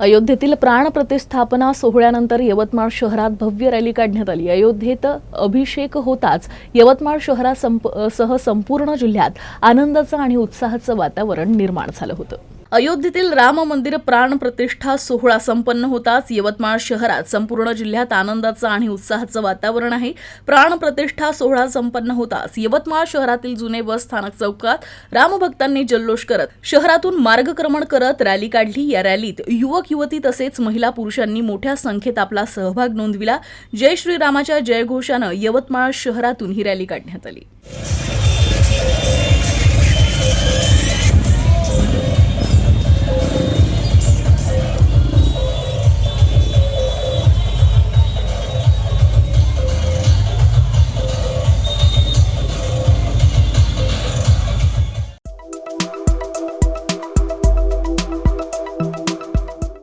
अयोध्येतील प्राणप्रतिष्ठापना सोहळ्यानंतर यवतमाळ शहरात भव्य रॅली काढण्यात आली. अयोध्येत अभिषेक होताच यवतमाळ शहरासह सह संपूर्ण जिल्ह्यात आनंदाचं आणि उत्साहाचं वातावरण निर्माण झालं होतं. अयोध्येतील राम मंदिर प्राणप्रतिष्ठा सोहळा संपन्न होताच यवतमाळ शहरात संपूर्ण जिल्ह्यात आनंदाचं आणि उत्साहाचं वातावरण आहे. प्राणप्रतिष्ठा सोहळा संपन्न होताच यवतमाळ शहरातील जुने बस स्थानक चौकात रामभक्तांनी जल्लोष करत शहरातून मार्गक्रमण करत रॅली काढली. या रॅलीत युवक युवती तसेच महिला पुरुषांनी मोठ्या संख्येत आपला सहभाग नोंदविला. जय श्रीरामाच्या जयघोषानं यवतमाळ शहरातून ही रॅली काढण्यात आली.